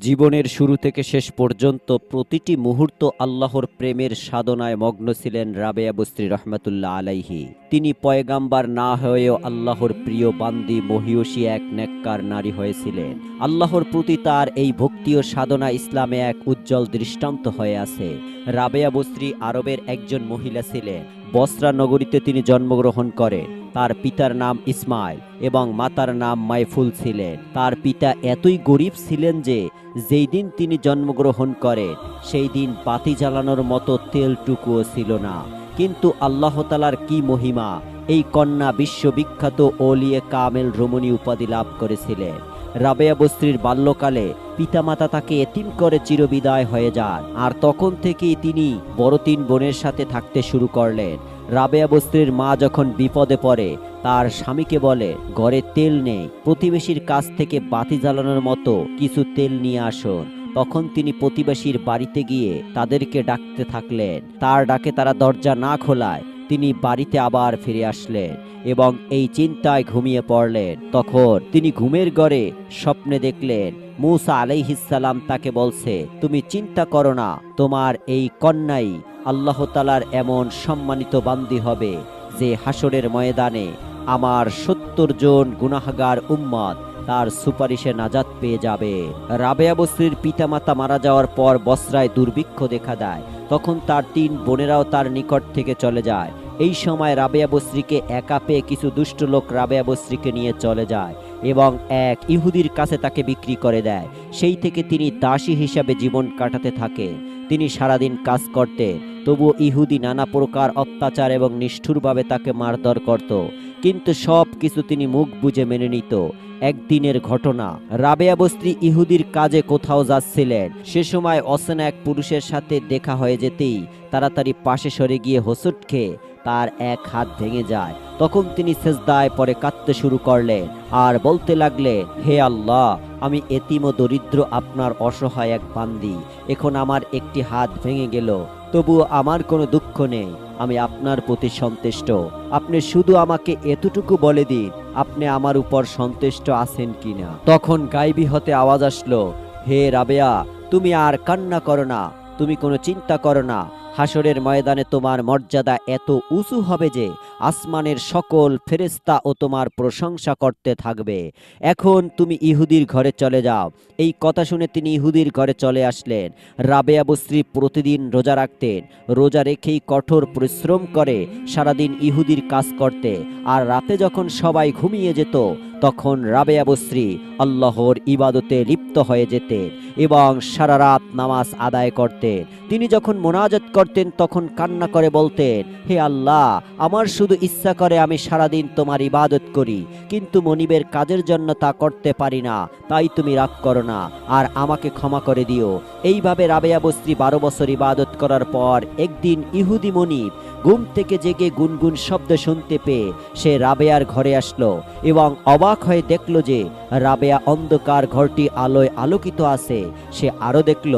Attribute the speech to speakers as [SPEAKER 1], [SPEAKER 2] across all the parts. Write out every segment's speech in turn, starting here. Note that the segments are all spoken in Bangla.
[SPEAKER 1] জীবনের শুরু থেকে শেষ পর্যন্ত প্রতিটি মুহূর্ত আল্লাহর প্রেমের সাধনায় মগ্ন ছিলেন রাবেয়া বস্ত্রী রহমতুল্লাহ আলাইহি। তিনি পয়গাম্বার না হয়েও আল্লাহর প্রিয় বান্দি, মহিয়সী এক নেককার নারী হয়েছিলেন। আল্লাহর প্রতি তার এই ভক্তি ও সাধনা ইসলামে এক উজ্জ্বল দৃষ্টান্ত হয়ে আছে। রাবেয়া বস্ত্রী আরবের একজন মহিলা ছিলেন। বসরা নগরীতে তিনি জন্মগ্রহণ করেন। তার পিতার নাম ইসমাইল এবং মাতার নাম মাইফুল ছিলেন। তার পিতা এতই গরিব ছিলেন যে, যেই দিন তিনি জন্মগ্রহণ করেন, সেই দিন বাতি জ্বালানোর মতো তেলটুকুও ছিল না। কিন্তু আল্লাহ তালার কি মহিমা, এই কন্যা বিশ্ববিখ্যাত ওলিয়ে কামেল রমণী উপাধি লাভ করেছিলেন। রাবেয়া বস্ত্রীর বাল্যকালে পিতামাতা তাকে এতিম করে চিরবিদায় হয়ে যান। আর তখন থেকেই তিনি বড় তিন বোনের সাথে থাকতে শুরু করলেন। রাবেয়া বস্ত্রীর মা যখন বিপদে পড়ে, তার স্বামীকে বলে, ঘরে তেল নেই। প্রতিবেশীর কাছ থেকে বাতি জ্বালানোর মতো কিছু তেল নিয়ে আসুন। তখন তিনি প্রতিবেশীর বাড়িতে গিয়ে তাদেরকে ডাকতে থাকলেন। তার ডাকে তারা দরজা না খোলায়। তিনি বাড়িতে আবার ফিরে আসলেন এবং এই চিন্তায় ঘুমিয়ে পড়লেন। তখন তিনি ঘুমের গড়ে স্বপ্নে দেখলেন, মুসা আলাইহিসাল্লাম তাকে বলছে, তুমি চিন্তা করো না, তোমার এই কন্যাই আল্লাহ তালার এমন সম্মানিত বান্দি হবে যে হাসরের ময়দানে আমার সত্তর জন গুনাহগার উম্মত তার সুপারিশে নাজাত পেয়ে যাবে। রাবেয়া বস্ত্রীর পিতামাতা মারা যাওয়ার পর বসরায় দুর্ভিক্ষ দেখা দেয়। তখন তার তিন বোনেরাও তার নিকট থেকে চলে যায়। এই সময় রাবেয়া বস্ত্রীকে একা পেয়ে কিছু দুষ্ট লোক রাবেয়া বস্ত্রীকে নিয়ে চলে যায় এবং এক ইহুদির কাছে তাকে বিক্রি করে দেয়। সেই থেকে তিনি দাসী হিসাবে জীবন কাটাতে থাকে। তিনি সারাদিন কাজ করতে, তবুও ইহুদি নানা প্রকার অত্যাচার এবং নিষ্ঠুরভাবে তাকে মারধর করত। কিন্তু সব কিছু তিনি মুখ বুঝে মেনে নিত। একদিনের ঘটনা, রাবেয়া বস্ত্রী ইহুদির কাজে কোথাও যাচ্ছিলেন। সে সময় অসেনা এক পুরুষের সাথে দেখা হয়ে যেতেই তাড়াতাড়ি পাশে সরে গিয়ে হোসুট খেয়ে তার এক হাত ভেঙে যায়। তখন তিনি সেজদায় পরে কাঁদতে শুরু করলেন। আর বলতে লাগলে, হে আল্লাহ, আমি এতিম ও দরিদ্র আপনার অসহায় এক বান্দি। এখন আমার একটি হাত ভেঙে গেল। তবু আমার কোনো দুঃখ নেই। আমি আপনার প্রতি সন্তুষ্ট। আপনি শুধু আমাকে এতটুকু বলে দিন, আপনি আমার উপর সন্তুষ্ট আছেন কিনা। তখন গাইবি হতে আওয়াজ আসলো, হে রাবেয়া, তুমি আর কান্না করো না। তুমি কোনো চিন্তা করো না। হাসরের ময়দানে তোমার মর্যাদা এত উঁচু হবে যে আসমানের সকল ফেরেস্তা ও তোমার প্রশংসা করতে থাকবে। এখন তুমি ইহুদির ঘরে চলে যাও। এই কথা শুনে তিনি ইহুদির ঘরে চলে আসলেন। রাবেয়া বস্ত্রী প্রতিদিন রোজা রাখতেন। রোজা রেখেই কঠোর পরিশ্রম করে সারাদিন ইহুদির কাজ করতে। আর রাতে যখন সবাই ঘুমিয়ে যেত, তখন রাবেয়া বস্ত্রী আল্লাহর ইবাদতে লিপ্ত হয়ে যেতেন এবং সারা রাত নামাজ আদায় করতেন। তিনি যখন মোনাজাত করতেন, তখন কান্না করে বলতেন, হে আল্লাহ, আমার শুধু ইচ্ছা করে আমি সারাদিন তোমার ইবাদত করি, কিন্তু মনিবের কাজের জন্য তা করতে পারি না, তাই তুমি রাগ করো না, আর আমাকে ক্ষমা করে দিও। এইভাবে রাবেয়া বস্ত্রী বারো বছর ইবাদত করার পর একদিন ইহুদি মনিব ঘুম থেকে জেগে গুনগুন শব্দ শুনতে পেয়ে সে রাবেয়ার ঘরে আসলো এবং অবাক হয়ে দেখল যে রাবেয়া অন্ধকার ঘরটি আলোয় আলোকিত আছে। সে আরও দেখল,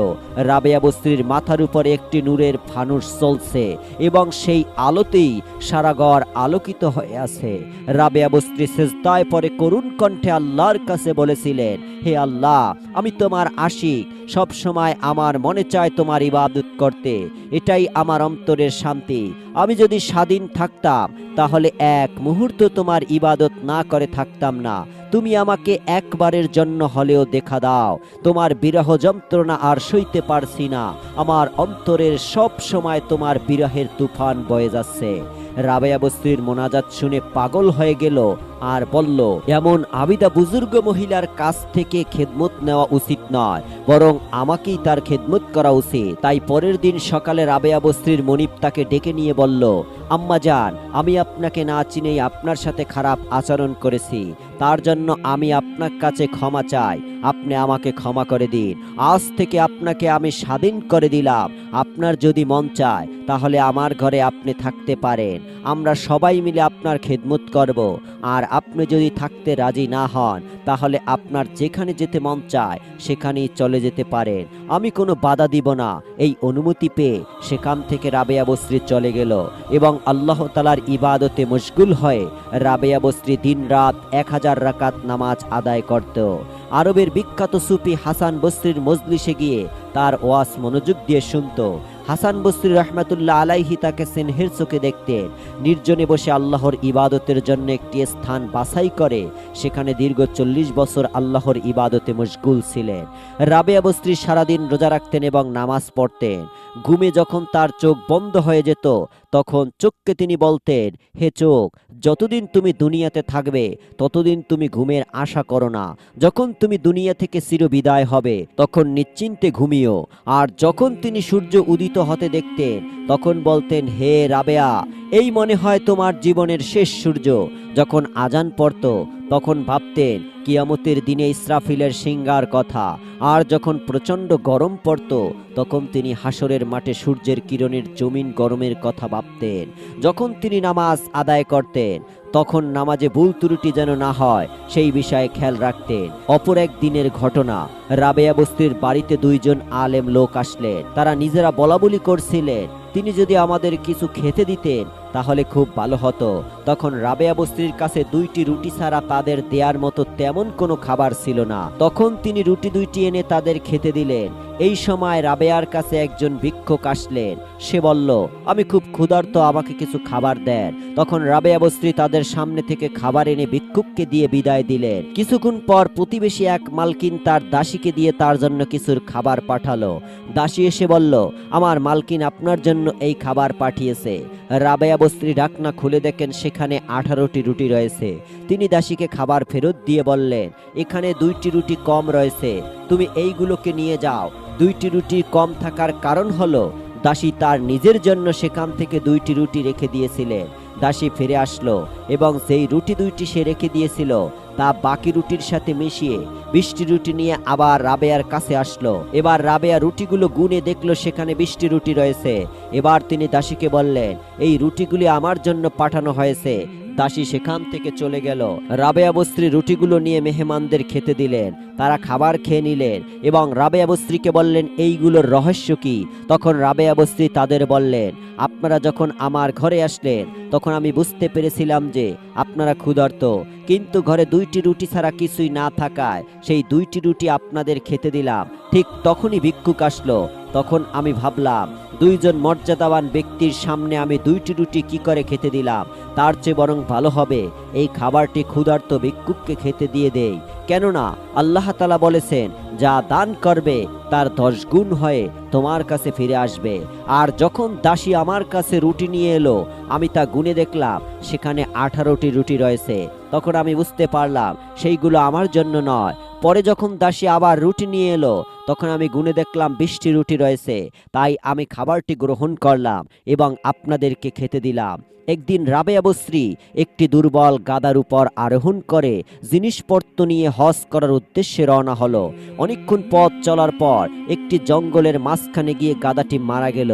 [SPEAKER 1] রাবেয়া বস্ত্রীর মাথার উপরে একটি নূরের ফানুস চলছে এবং সেই আলোতেই সারা ঘর আলোকিত হয়ে আছে। রাবেয়া বস্ত্রী সেজদায় পরে করুণ কণ্ঠে আল্লাহর কাছে বলেছিলেন, হে আল্লাহ, আমি তোমার আশিক। সব সময় আমার মনে চায় তোমার ইবাদত করতে। এটাই আমার অন্তরের শান্তি। আমি যদি স্বাধীন থাকতাম, তাহলে এক মুহূর্ত তোমার ইবাদত না করে থাকতাম না। তুমি আমাকে একবারের জন্য হলেও দেখা দাও। তোমার বিরহ যন্ত্রণা আর সইতে পারছি না। আমার অন্তরের সব সময় তোমার বিরহের তুফান বয়ে যাচ্ছে। রাবেয়া বস্তির মোনাজাত শুনে পাগল হয়ে গেল। আর বলল, এমন আবিদা বুজুর্গ মহিলার কাছ থেকে খেদমত নেওয়া উচিত নয়, বরং আমাকেই তার খেদমত করা উচিত। তাই পরের দিন সকালে রাবেয়া বস্ত্রীর মনিব তাকে ডেকে নিয়ে বলল, আম্মা যান আমি আপনাকে না চিনেই আপনার সাথে খারাপ আচরণ করেছি। তার জন্য আমি আপনার কাছে ক্ষমা চাই। আপনি আমাকে ক্ষমা করে দিন। আজ থেকে আপনাকে আমি স্বাধীন করে দিলাম। আপনার যদি মন চায়, তাহলে আমার ঘরে আপনি থাকতে পারেন। আমরা সবাই মিলে আপনার খেদমত করব। আর আপনি যদি থাকতে রাজি না হন, তাহলে আপনার যেখানে যেতে মন চায়, সেখানেই চলে যেতে পারেন। আমি কোনো বাধা দিব না। এই অনুমতি পেয়ে সেখান থেকে রাবেয়া বস্ত্রী চলে গেল এবং আল্লাহ তালার ইবাদতে মশগুল হয়ে রাবেয়া বস্ত্রী দিন রাত এক হাজার রাকাত নামাজ আদায় করত। আরবের বিখ্যাত সুফি হাসান বস্ত্রীর মজলিসে গিয়ে তার ওয়াস মনোযোগ দিয়ে শুনত। হাসান বসরি রহমাতুল্লাহ আলাইহি তাকে সিনহের চোখে দেখতেন। নির্জনে বসে আল্লাহর ইবাদতের জন্য একটি স্থান বাছাই করে। সেখানে দীর্ঘ চল্লিশ বছর আল্লাহর ইবাদতে মশগুল ছিলেন। রাবেয়া বস্ত্রী সারাদিন রোজা রাখতেন এবং নামাজ পড়তেন। ঘুমে যখন তার চোখ বন্ধ হয়ে যেত তখন চোখকে তিনি বলতেন, হে চোখ, যতদিন তুমি দুনিয়াতে থাকবে, ততদিন তুমি ঘুমের আশা করো না। যখন তুমি দুনিয়া থেকে চিরবিদায় হবে, তখন নিশ্চিন্তে ঘুমিও। আর যখন তিনি সূর্য উদিত হতে দেখতেন, তখন বলতেন, হে রাবেয়া, এই মনে হয় তোমার জীবনের শেষ সূর্য। যখন আজান পড়ত তখন ভাবতেন, কিয়ামতের দিনে ইসরাফিলের সিঙ্গার কথা। আর যখন প্রচণ্ড গরম পড়ত, তখন তিনি হাসরের মাঠে সূর্যের কিরণের জমিন গরমের কথা ভাবতেন। যখন তিনি নামাজ আদায় করতেন, তখন নামাজে ভুল ত্রুটি যেন না হয়, সেই বিষয়ে খেয়াল রাখতেন। অপর এক দিনের ঘটনা, রাবেয়া বস্তির বাড়িতে দুইজন আলেম লোক আসলেন। তারা নিজেরা বলাবলি করছিলেন, তিনি যদি আমাদের কিছু খেতে দিতেন তাহলে খুব ভালো হতো। তখন রাবেয়া বস্তির কাছে দুইটি রুটি ছাড়া তাদের দেয়ার মতো তেমন কোনো খাবার ছিল না। তখন তিনি রুটি দুইটি এনে তাদের খেতে দিলেন। এই সময় রাবেয়ার কাছে একজন ভিক্ষুক আসলেন। সে বলল, আমি খুব ক্ষুধার্ত, আমাকে কিছু খাবার দেন। তখন রাবেয়া বস্ত্রী তাদের সামনে থেকে খাবার এনে ভিক্ষুককে দিয়ে বিদায় দিলেন। কিছুক্ষণ পর প্রতিবেশী এক মালকিন তার দাসীকে দিয়ে তার জন্য কিছুর খাবার পাঠালো। দাসী এসে বলল, আমার মালকিন আপনার জন্য এই খাবার পাঠিয়েছে। রাবেয়া বস্ত্রী ডাকনা খুলে দেখেন সেখানে আঠারোটি রুটি রয়েছে। তিনি দাসীকে খাবার ফেরত দিয়ে বললেন, এখানে দুইটি রুটি কম রয়েছে, তুমি এইগুলোকে নিয়ে যাও। দুইটি রুটি কম থাকার কারণ হলো, দাসী তার নিজের জন্য সেখান থেকে দুইটি রুটি রেখে দিয়েছিলেন। দাসী ফিরে আসলো এবং সেই রুটি দুইটি সে রেখে দিয়েছিল, তা বাকি রুটির সাথে মিশিয়ে বৃষ্টি রুটি নিয়ে আবার রাবেয়ার কাছে আসলো। এবার রাবেয়া রুটিগুলো গুনে দেখল সেখানে বৃষ্টি রুটি রয়েছে। এবার তিনি দাসীকে বললেন, এই রুটিগুলি আমার জন্য পাঠানো হয়েছে। দাসী সেখান থেকে চলে গেল। রাবেয়া বস্ত্রী রুটিগুলো নিয়ে মেহমানদের খেতে দিলেন। তারা খাবার খেয়ে নিলেন এবং রাবেয়া বস্ত্রীকে বললেন, এইগুলোর রহস্য কি? তখন রাবেয়া বস্ত্রী তাদের বললেন, আপনারা যখন আমার ঘরে আসলেন, তখন আমি বুঝতে পেরেছিলাম যে আপনারা ক্ষুধার্ত। কিন্তু ঘরে দুইটি রুটি ছাড়া কিছুই না থাকায় সেই দুইটি রুটি আপনাদের খেতে দিলাম। ঠিক তখনই ভিক্ষুক আসলো। তখন আমি ভাবলাম দুইজন মর্যাদাবান ব্যক্তির সামনে আমি দুইটি রুটি কি করে খেতে দিলাম? তার চেয়ে বরং ভালো হবে। এই খাবারটি ক্ষুধার্ত ভিক্ষুককে খেতে দিয়ে দেই। কেননা, আল্লাহ তালা বলেছেন, যা দান করবে, তার দশ গুণ হয়ে তোমার কাছে ফিরে আসবে। আর যখন দাসী আমার কাছে রুটি নিয়ে এলো, আমি তা গুনে দেখলাম, সেখানে আঠারোটি রুটি রয়েছে। তখন আমি বুঝতে পারলাম, সেইগুলো আমার জন্য নয়। পরে যখন দাসী আবার রুটি নিয়ে এলো, তখন আমি গুনে দেখলাম বিশটি রুটি রয়েছে। তাই আমি খাবারটি গ্রহণ করলাম এবং আপনাদেরকে খেতে দিলাম। একদিন রাবেয়া বস্ত্রী একটি দুর্বল গাদার উপর আরোহণ করে জিনিসপত্র নিয়ে হজ করার উদ্দেশ্যে রওনা হলো। অনেকক্ষণ পথ চলার পর একটি জঙ্গলের মাঝখানে গিয়ে গাদাটি মারা গেল।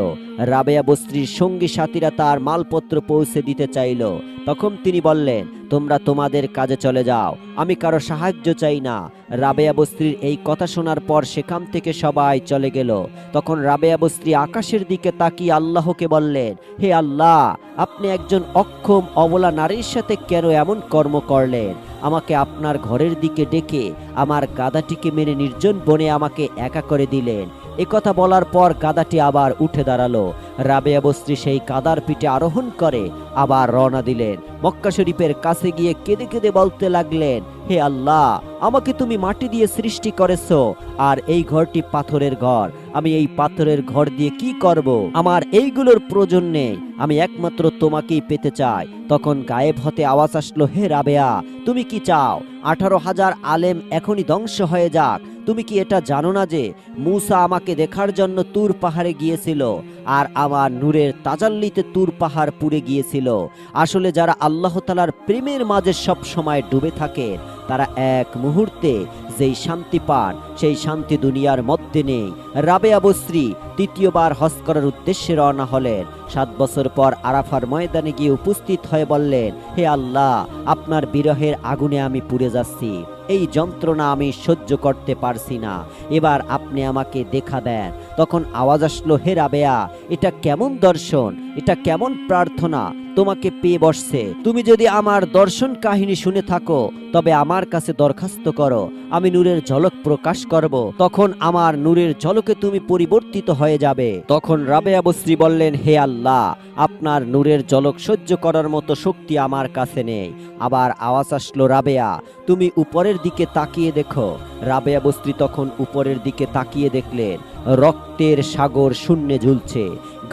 [SPEAKER 1] রাবেয়া বস্ত্রীর সঙ্গী সাথীরা তার মালপত্র পৌঁছে দিতে চাইল। তখন তিনি বললেন তোমরা তোমাদের কাজে চলে যাও। আমি কারও সাহায্য চাই না। রাবেয়া বস্ত্রীর এই কথা শোনার পর সেখান থেকে সবাই চলে গেল। তখন রাবেয়া বস্ত্রী আকাশের দিকে তাকিয়ে আল্লাহকে বললেন, হে আল্লাহ, আপনি একজন অক্ষম, অবলা নারীর সাথে কেন এমন কর্ম করলেন? আমাকে আপনার ঘরের দিকে ডেকে আমার গাদাটিকে মেরে নির্জন বনে আমাকে একা করে দিলেন। একথা বলার পর গাদাটি আবার উঠে দাঁড়াল। রাবেয়া বস্ত্রী সেই গাদার পিঠে আরোহণ করে, আবার রওনা দিলেন। মক্কা শরীফের কাছে গিয়ে কেঁদে কেঁদে বলতে লাগলেন, হে আল্লাহ, আমাকে তুমি মাটি দিয়ে সৃষ্টি করেছ, আর এই ঘরটি পাথরের ঘর। আমি এই পাথরের ঘর দিয়ে কি করব? আমার এইগুলোর প্রয়োজন নেই। আমি একমাত্র তোমাকেই পেতে চাই। তখন গায়েব হতে আওয়াজ আসলো, হে রাবেয়া, তুমি কি চাও? আঠারো হাজার আলেম এখনই ধ্বংস হয়ে যাক। তুমি কি এটা জানো না যে মূসা আমাকে দেখার জন্য তুর পাহাড়ে গিয়েছিল আর আমার নূরের তাজাল্লিতে তুর পাহাড় পুড়ে গিয়েছিল? আসলে যারা আল্লাহ তালার প্রেমের মাঝে সব সময় ডুবে থাকে তারা এক মুহূর্তে যেই শান্তি পান, সেই শান্তি দুনিয়ার মধ্যে নেই। রাবেয়া বস্রী তৃতীয়বার হজ করার উদ্দেশ্যে রওনা হলেন। সাত বছর পর আরাফার ময়দানে গিয়ে উপস্থিত হয়ে বললেন, হে আল্লাহ, আপনার বিরহের আগুনে আমি পুড়ে যাচ্ছি। এই যন্ত্রণা আমি সহ্য করতে পারছি না। এবার আপনি আমাকে দেখা দেন। তখন আওয়াজ আসলো, হে রাবেয়া, এটা কেমন দর্শন? এটা কেমন প্রার্থনা? তোমাকে পেয়ে বসছে। তুমি যদি আমার দর্শন কাহিনী শুনে থাকো, তবে আমার কাছে দরখাস্ত করো, আমি নূরের ঝলক প্রকাশ করব। তখন আমার নূরের ঝলকে তুমি পরিবর্তিত হয়ে যাবে। তখন রাবেয়া বশ্রী বললেন, হে আল্লাহ, আপনার নূরের ঝলক সহ্য করার মতো শক্তি আমার কাছে নেই। আবার আওয়াজ আসলো, রাবেয়া, তুমি উপরের দিকে তাকিয়ে দেখো। রাবেয়া বস্ত্রী তখন উপরের দিকে তাকিয়ে দেখলেন, রক্তের সাগর শূন্যে ঝুলছে।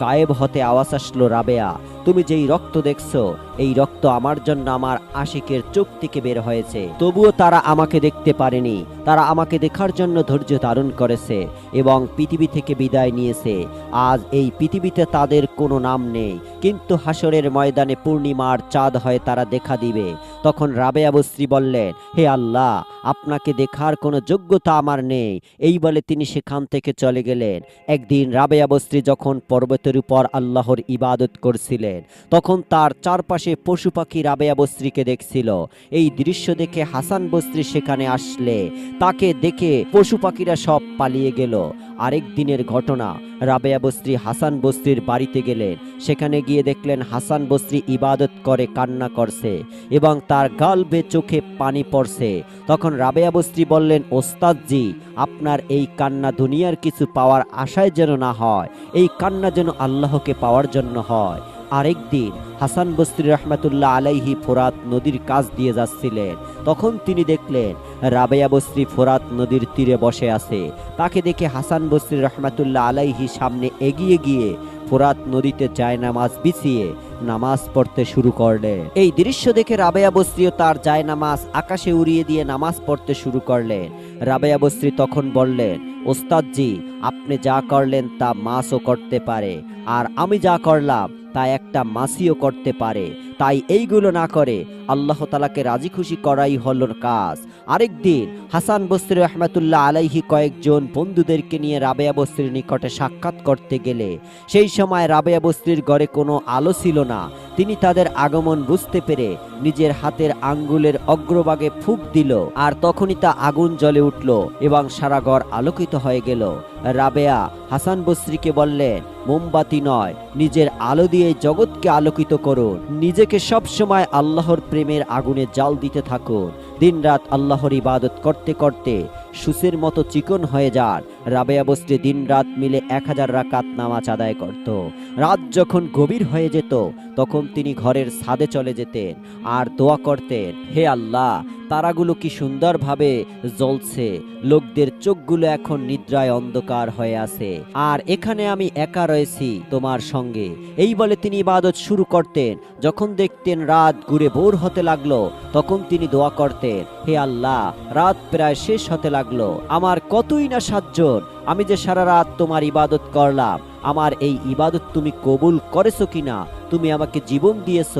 [SPEAKER 1] গায়েব হতে আওয়াজ আসলো, রাবেয়া তুমি যেই রক্ত দেখছ এই রক্ত আমার জন্য আমার আশিকের চোখ থেকে বের হয়েছে। তবুও তারা আমাকে দেখতে পারেনি। তারা আমাকে দেখার জন্য ধৈর্য ধারণ করেছে এবং পৃথিবী থেকে বিদায় নিয়েছে। আজ এই পৃথিবীতে তাদের কোনো নাম নেই। কিন্তু হাসরের ময়দানে পূর্ণিমার চাঁদ হয় তারা দেখা দিবে। তখন রাবে বস্রী বললেন, হে আল্লাহ, আপনাকে দেখার কোনো যোগ্যতা আমার নেই। এই বলে তিনি সেখান থেকে চলে গেলেন। একদিন রাবে বস্রী যখন পর্বতের উপর আল্লাহর ইবাদত করছিলেন, তখন তার চারপাশে পশু পাখি রাবেয়া বস্রীকে দেখছিল। এই দৃশ্য দেখে হাসান বস্রী সেখানে আসলে। তাকে দেখে পশু পাখিরা সব পালিয়ে গেল। আরেক দিনের ঘটনা। রাবেয়া বস্রী হাসান বস্রীর বাড়িতে গেলেন। সেখানে গিয়ে দেখলেন হাসান বস্রী ইবাদত করে, কান্না করছে এবং তার গাল বে চোখে পানি পড়ছে। তখন রাবেয়া বস্রী বললেন, ওস্তাদজি, আপনার এই কান্না দুনিয়ার কিছু পাওয়ার আশায় যেন না হয়। এই কান্না যেন আল্লাহকে পাওয়ার জন্য হয়। আরেকদিন হাসান বস্রি রহমাতুল্লাহ আলাইহি ফোরাত নদীর কাজ দিয়ে যাচ্ছিলেন। তখন তিনি দেখলেন, রাবেয়া বস্রি ফোরাত নদীর তীরে বসে আছে। তাকে দেখে হাসান বস্রি রহমাতুল্লাহ আলাইহি সামনে এগিয়ে গিয়ে ফোরাত নদীতে যায় নামাজ বিছিয়ে নামাজ পড়তে শুরু করলেন। এই দৃশ্য দেখে রাবেয়া বস্রিও তার যায় নামাজ আকাশে উড়িয়ে দিয়ে নামাজ পড়তে শুরু করলেন। রাবেয়া বস্রি তখন বললেন, ওস্তাদজি, আপনি যা করলেন তা মাছও করতে পারে। আর আমি যা করলাম তা একটা মাসিও করতে পারে। তাই এইগুলো না করে আল্লাহ তালাকে রাজি খুশি করাই হল কাজ। আরেকদিন হাসান বস্তির রহমাতুল্লাহ আলাইহি কয়েকজন বন্ধুদেরকে নিয়ে রাবেয়া বস্তির নিকটে সাক্ষাৎ করতে গেলে, সেই সময় রাবেয়া বস্তির ঘরে কোনো আলো ছিল না। তিনি তাদের আগমন বুঝতে পেরে নিজের হাতের আঙ্গুলের অগ্রভাগে ফুক দিল আর তখনই তা আগুন জ্বলে উঠল এবং সারা ঘর আলোকিত হয়ে গেল। রাবেয়া হাসান বস্রিকে বললেন, মোমবাতি নয়, নিজের আলো দিয়ে জগৎকে আলোকিত করুন। নিজেকে সবসময় আল্লাহর প্রেমের আগুনে জাল দিতে থাকুন। দিনরাত আল্লাহর ইবাদত করতে করতে সুসের মতো চিকন হয়ে যান। রাবেয়া বস্ত্রে দিনরাত মিলে এক হাজার রাকাত নামাজ আদায় করত। রাত যখন গভীর হয়ে যেত, তখন তিনি ঘরের ছাদে চলে যেতেন আর দোয়া করতেন, হে আল্লাহ, তারাগুলো কি সুন্দরভাবে জ্বলছে। লোকদের চোখগুলো এখন নিদ্রায় অন্ধকার হয়ে আছে। আর এখানে আমি একা রয়েছি তোমার সঙ্গে। এই বলে তিনি ইবাদত শুরু করতেন। যখন দেখতেন রাত ঘুরে ভোর হতে লাগল, তখন তিনি দোয়া করতেন হে আল্লাহ, রাত প্রায় শেষ হতে লাগল। আমার কতই না সাতজন। আমি যে সারা রাত তোমার ইবাদত করলাম, আমার এই ইবাদত তুমি কবুল করেছ কিনা? তুমি আমাকে জীবন দিয়েছ,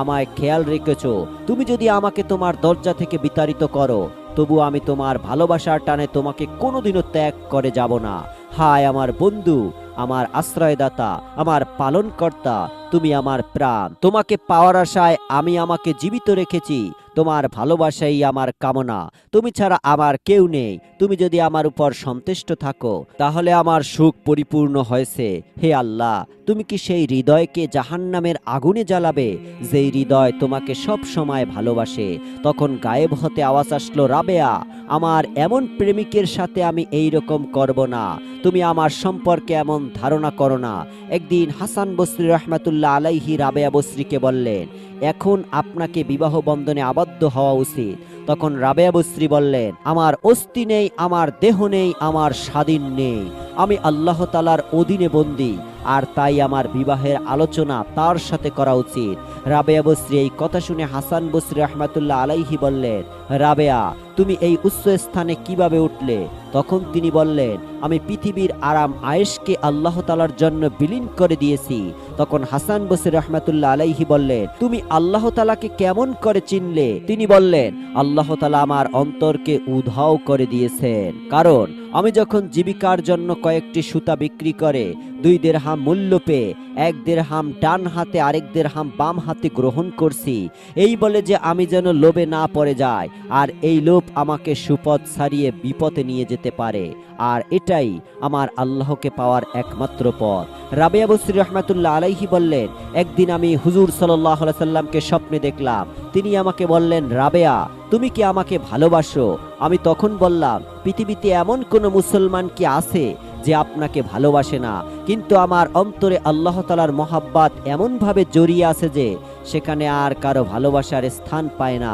[SPEAKER 1] আমায় খেয়াল রেখেছো। তুমি যদি আমাকে তোমার দরজা থেকে বিতাড়িত করো, তবু আমি তোমার ভালোবাসার টানে তোমাকে কোনোদিনও ত্যাগ করে যাব না। হায় আমার বন্ধু, আমার আশ্রয়দাতা, আমার পালনকর্তা তুমি আমার প্রাণ। তোমাকে পাওয়ার আশায় আমি আমাকে জীবিত রেখেছি। তোমার ভালোবাসাই আমার কামনা। তুমি ছাড়া আমার কেউ নেই। তুমি যদি আমার উপর সন্তুষ্ট থাকো, তাহলে আমার সুখ পরিপূর্ণ হয়েছে। হে আল্লাহ, তুমি কি সেই হৃদয়কে জাহান্নামের আগুনে জ্বালাবে? যেই হৃদয় তোমাকে সব সময় ভালোবাসে, তখন গায়েব হতে আওয়াজ আসলো, রাবেয়া, আমার এমন প্রেমিকের সাথে আমি এই রকম করব না। তুমি আমার সম্পর্কে এমন ধারণা করো না। একদিন হাসান বসরি রহমাতুল্লাহ আলাইহি রাবেয়া বসরিকে বললেন, এখন আপনাকে বিবাহ বন্ধনে আবদ্ধ হওয়া উচিত। তখন রাবেয়া বসরি বললেন, আমার অস্থি নেই, আমার দেহ নেই, আমার স্বাধীন নেই। আমি আল্লাহ তালার অধীনে বন্দী। আর তাই আমার বিবাহের আলোচনা তার সাথে করা উচিত। রাবেয়া বসরি এই কথা শুনে হাসান বসরি রহমাতুল্লাহ আলাইহি বললেন, রাবেয়া, তুমি এই উচ্চ স্থানে কীভাবে উঠলে? তখন তিনি বললেন, আমি পৃথিবীর আরাম আয়েশকে আল্লাহ তালার জন্য বিলীন করে দিয়েছি। তখন হাসান বসির রহমাতুল্লাহ আলাইহি বললেন, তুমি আল্লাহ তালাকে কেমন করে চিনলে? তিনি বললেন, আল্লাহ তালা আমার অন্তরকে উধাও করে দিয়েছেন। কারণ আমি যখন জীবিকার জন্য কয়েকটি সুতা বিক্রি করে দুই দেড়হাম মূল্য পেয়ে এক দেড়হাম ডান হাতে, আরেক দেড়হাম বাম হাতে গ্রহণ করছি, এই বলে যে আমি যেন লোভে না পড়ে যাই, আর এই লোভ আমাকে সুপথ ছাড়িয়ে বিপদে নিয়ে যেতে পারে, আর এটাই আমার আল্লাহকে পাওয়ার একমাত্র পথ। রাবেয়া বসরি রহমাতুল্লাহ আলাইহি বললেন, একদিন আমি হুজুর সাল্লাহ সাল্লামকে স্বপ্নে দেখলাম, তিনি আমাকে বললেন, রাবেয়া তুমি কি আমাকে ভালোবাসো? আমি তখন বললাম, পৃথিবীতে এমন কোনো মুসলমান কি আছে যে আপনাকে ভালোবাসে না? কিন্তু আমার অন্তরে আল্লাহ তালার মহাব্বাত এমনভাবে জড়িয়ে আছে যে সেখানে আর কারও ভালোবাসার স্থান পায় না।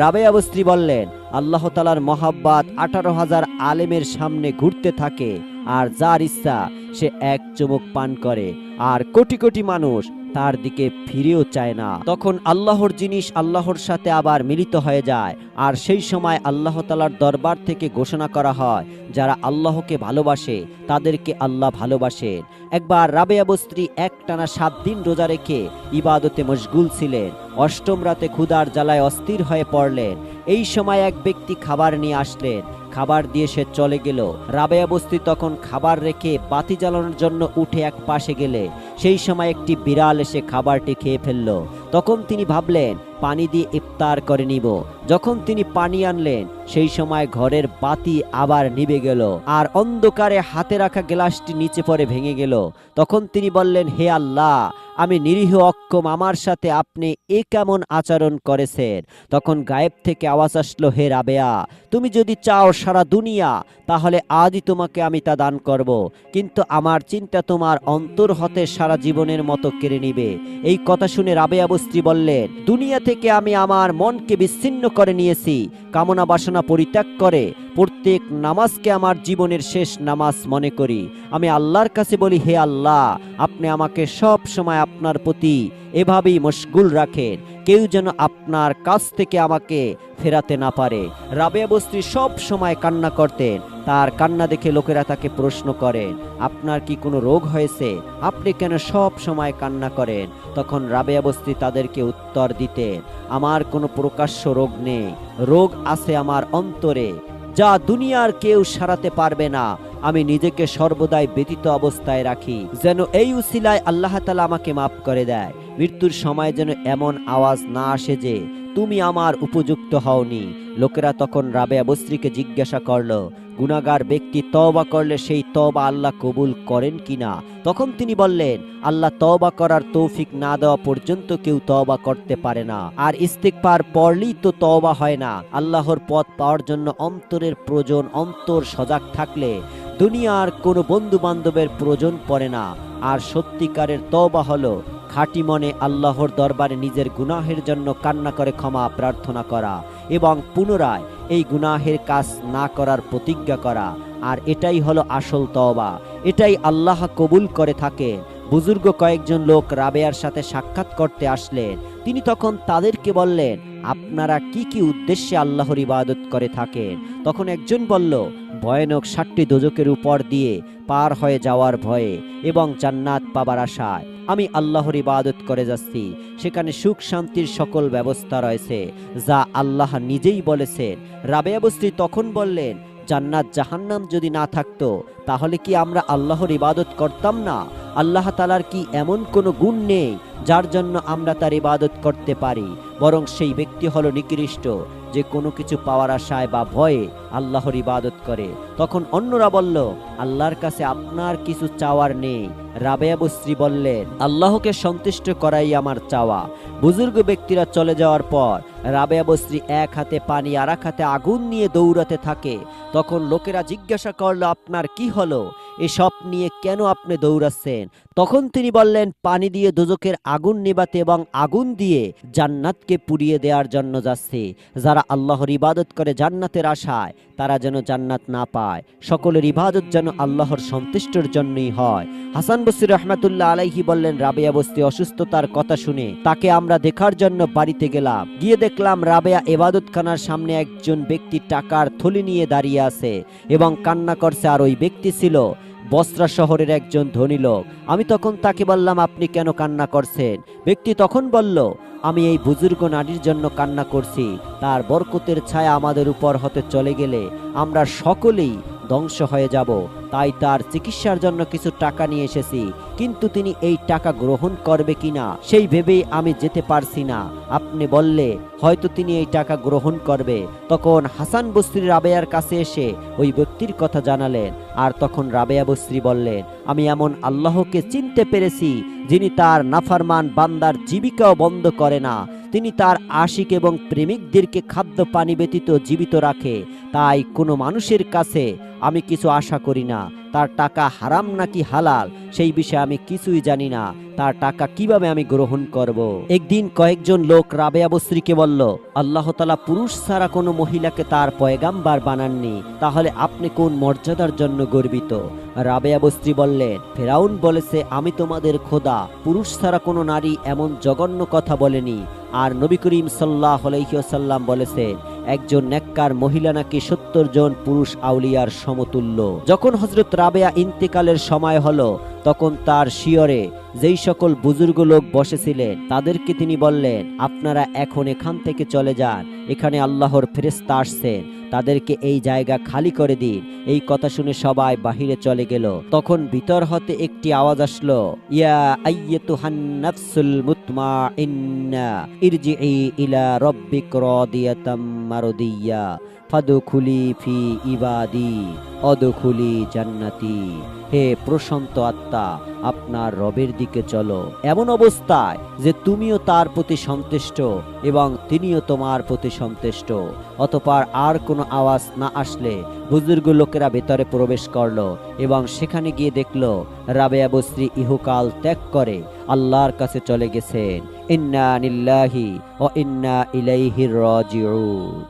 [SPEAKER 1] রাবে বস্ত্রী বললেন, আল্লাহ তালার মহাব্বাত আঠারো হাজার আলেমের সামনে ঘুরতে থাকে, আর যার ইচ্ছা সে এক চুমুক পান করে। আর কোটি কোটি মানুষ তার দিকে ফিরেও চায় না। তখন আল্লাহর জিনিস আল্লাহর সাথে আবার মিলিত হয়ে যায়। আর সেই সময় আল্লাহ তালার দরবার থেকে ঘোষণা করা হয়, যারা আল্লাহকে ভালোবাসে, তাদেরকে আল্লাহ ভালোবাসেন। একবার রাবে রাবেয়া বস্ত্রী একটানা সাত দিন রোজা রেখে ইবাদতে মশগুল ছিলেন। অষ্টম রাতে ক্ষুদার জ্বালায় অস্থির হয়ে পড়লেন। এই সময় এক ব্যক্তি খাবার নিয়ে আসলেন। খাবার দিয়ে সে চলে গেল। রাবেয়া বস্তি তখন খাবার রেখে বাতি জ্বালানোর জন্য উঠে এক পাশে গেলে। সেই সময় একটি বিড়াল এসে খাবারটি খেয়ে ফেলল। তখন তিনি ভাবলেন, পানি দিয়ে ইফতার করে নিব। যখন তিনি পানি আনলেন, সেই সময় ঘরের বাতি আবার নিভে গেল আর অন্ধকারে হাতে রাখা গ্লাসটি নিচে পড়ে ভেঙে গেল। তখন তিনি বললেন, হে আল্লাহ আমি নিরীহ অক্ষম আমার সাথে আপনি এ কেমন আচরণ করেছেন? তখন গায়েব থেকে আওয়াজ আসলো, হে রাবেয়া, তুমি যদি চাও সারা দুনিয়া, তাহলে আজই তোমাকে আমি তা দান করব। কিন্তু আমার চিন্তা তোমার অন্তর হতে সারা জীবনের মতো কেড়ে নিবে। এই কথা শুনে রাবেয়া বস্ত্রী বললেন, দুনিয়া থেকে আমি আমার মনকে বিচ্ছিন্ন করে নিয়েছি। কামনা বাসনা পরিত্যাগ করে প্রত্যেক নামাজকে আমার জীবনের শেষ নামাজ মনে করি। আমি আল্লাহর কাছে বলি, হে আল্লাহ, আপনি আমাকে সব সময় আপনার প্রতি এভাবেই মশগুল রাখেন। কেউ যেন আপনার কাছ থেকে আমাকে ফেরাতে না পারে। রাবেয়া বস্ত্রী সব সময় কান্না করতেন। তার কান্না দেখে লোকেরা তাকে প্রশ্ন করেন, আপনার কি কোনো রোগ হয়েছে? আপনি কেন সব সময় কান্না করেন? তখন রাবেয়া বস্ত্রী তাদেরকে উত্তর দিতেন, আমার কোনো প্রকাশ্য রোগ নেই। রোগ আছে আমার অন্তরে। যা দুনিয়ার কেউ সারাতে পারবে না। আমি নিজেকে সর্বদাই ব্যতীত অবস্থায় রাখি। যেন এই উসিলায় আল্লাহ তালা আমাকে মাফ করে দেয়। মৃত্যুর সময় যেন এমন আওয়াজ না আসে যে, তুমি আমার উপযুক্ত হওনি। লোকেরা তখন রাবে বস্ত্রীকে জিজ্ঞাসা করল গুনাগার ব্যক্তি তওবা করলে সেই তওবা আল্লাহ কবুল করেন কিনা? তখন তিনি বললেন, আল্লাহ তওবা করার তৌফিক না দেওয়া পর্যন্ত কেউ তওবা করতে পারে না। আর ইস্তিকবার পড়লেই তো তওবা হয় না। আল্লাহর পথ পাওয়ার জন্য অন্তরের প্রয়োজন, অন্তর সজাগ থাকলে দুনিয়ার কোনো বন্ধু বান্ধবের প্রয়োজন পড়ে না। আর সত্যিকারের তওবা হলো খাঁটি মনে আল্লাহর দরবারে নিজের গুনাহের জন্য কান্না করে ক্ষমা প্রার্থনা করা এবং পুনরায় এই গুনাহের কাজ না করার প্রতিজ্ঞা করা। আর এটাই হলো আসল তওবা। এটাই আল্লাহ কবুল করে থাকে। বুজুর্গ কয়েকজন লোক রাবেয়ার সাথে সাক্ষাৎ করতে আসলেন। তিনি তখন তাদেরকে বললেন, আপনারা কি কি উদ্দেশ্যে আল্লাহর ইবাদত করে থাকেন? তখন একজন বলল ভয়ানক ষাটটি দোজকের উপর দিয়ে পার হয়ে যাওয়ার ভয়ে এবং জান্নাত পাবার আশায় আমি আল্লাহর ইবাদত করে যাচ্ছি। সেখানে সুখ শান্তির সকল ব্যবস্থা রয়েছে, যা আল্লাহ নিজেই বলেছেন। রাবেয়া বস্তি তখন বললেন, জান্নাত জাহান্নাম যদি না থাকতো, তাহলে কি আমরা আল্লাহর ইবাদত করতাম না? আল্লাহ তালার কি এমন কোনো গুণ নেই, যার জন্য আমরা তার ইবাদত করতে পারি? বরং সেই ব্যক্তি হলো নিকৃষ্ট। যে কোনো কিছু পাওয়ার আশায় বা ভয়ে আল্লাহর ইবাদত করে। তখন অন্যরা বলল, আল্লাহর কাছে আপনার কিছু চাওয়ার নেই। রাবেয়া বস্ত্রী বললেন, আল্লাহকে সন্তুষ্ট করাই আমার চাওয়া। বুজুর্গ ব্যক্তিরা চলে যাওয়ার পর রাবেয়া বস্ত্রী এক হাতে পানি আর এক হাতে আগুন নিয়ে দৌড়াতে থাকে। তখন লোকেরা জিজ্ঞাসা করল, আপনার কি হলো? এসব নিয়ে কেন আপনি দৌড়াচ্ছেন? তখন তিনি বললেন, পানি দিয়ে দুজকের আগুন নেবাতে এবং আগুন দিয়ে জান্নাতকে পুড়িয়ে দেওয়ার জন্য যাচ্ছে। যারা আল্লাহর ইবাদত করে জান্নাতের আশায়, তারা যেন জান্নাত না পায়। সকলের ইবাদত যেন আল্লাহর সন্তুষ্টর জন্যই হয়। হাসান বসির রহমাতুল্লাহ আলাইহি বললেন, রাবেয়া বস্তি অসুস্থতার কথা শুনে তাকে আমরা দেখার জন্য বাড়িতে গেলাম। গিয়ে দেখলাম রাবেয়া এবাদতখানার সামনে একজন ব্যক্তি টাকার থলি নিয়ে দাঁড়িয়ে আছে এবং কান্না করছে আর ওই ব্যক্তি ছিল বস্ত্রা শহরের একজন ধনী লোক। আমি তখন তাকে বললাম, আপনি কেন কান্না করছেন? ব্যক্তি তখন বলল, আমি এই বুজুর্গ নারীর জন্য কান্না করছি। তার বরকতের ছায়া আমাদের উপর হতে চলে গেলে আমরা সকলেই ধ্বংস হয়ে যাব। তাই তার চিকিৎসার জন্য কিছু টাকা নিয়ে এসেছি। কিন্তু তিনি এই টাকা গ্রহণ করবে কিনা, সেই ভেবেই আমি যেতে পারছি না। আপনি বললে, হয়তো তিনি এই টাকা গ্রহণ করবে। তখন হাসান বস্ত্রী রাবেয়ার কাছে এসে ওই ব্যক্তির কথা জানালেন। আর তখন রাবেয়া বস্ত্রী বললেন, আমি এমন আল্লাহকে চিনতে পেরেছি, যিনি তার নাফারমান বান্দার জীবিকাও বন্ধ করে না। তিনি তার আশিক এবং প্রেমিকদেরকে খাদ্য পানি ব্যতীত জীবিত রাখে। তাই কোনো মানুষের কাছে আমি কিছু আশা করি না। তার টাকা হারাম নাকি হালাল, সেই বিষয়ে আমি কিছুই জানি না। তার টাকা কীভাবে আমি গ্রহণ করব। একদিন কয়েকজন লোক রাবেয়া বস্ত্রীকে বলল, আল্লাহ তালা পুরুষ ছাড়া কোনো মহিলাকে তার পয়গাম্বার বানাননি। তাহলে আপনি কোন মর্যাদার জন্য গর্বিত? রাবেয়া বস্ত্রী বললেন, ফেরাউন বলেছে, আমি তোমাদের খোদা। পুরুষ ছাড়া কোনো নারী এমন জঘন্য কথা বলেনি। আর নবী করিম সাল্লাহ আলাইসাল্লাম বলেছেন একজন নেককার মহিলা নাকি সত্তর জন পুরুষ আউলিয়ার সমতুল্য। যখন হজরত রাবেয়া ইন্তেকালের সময় হল, তখন তার শিয়রে যেই সকল বুজুর্গ লোক বসেছিলেন, তাদেরকে তিনি বললেন, আপনারা এখন এখান থেকে চলে যান, এখানে আল্লাহর ফেরেস্তা আসছেন। তাদেরকে এই জায়গা খালি করে দিন। এই কথা শুনে সবাই বাহিরে চলে গেল। তখন ভিতর হতে একটি আওয়াজ আসলো, ইয়া ইলা ফাদুখুলি ফি ইবাদি, অদখুলি জান্নাতি। হে প্রশান্ত আত্মা, আপনার রবের দিকে চলো। এমন অবস্থায় যে তুমিও তার প্রতি সন্তুষ্ট এবং তিনিও তোমার প্রতি সন্তুষ্ট। অতপর আর কোনো আওয়াজ না আসলে বুজুর্গ লোকেরা ভেতরে প্রবেশ করল এবং সেখানে গিয়ে দেখল রাবেয়া বস্ত্রী ইহুকাল ত্যাগ করে আল্লাহর কাছে চলে গেছেন। ইন্না নিল্লাহি ও ইন্না ইলাইহির রাজিউন।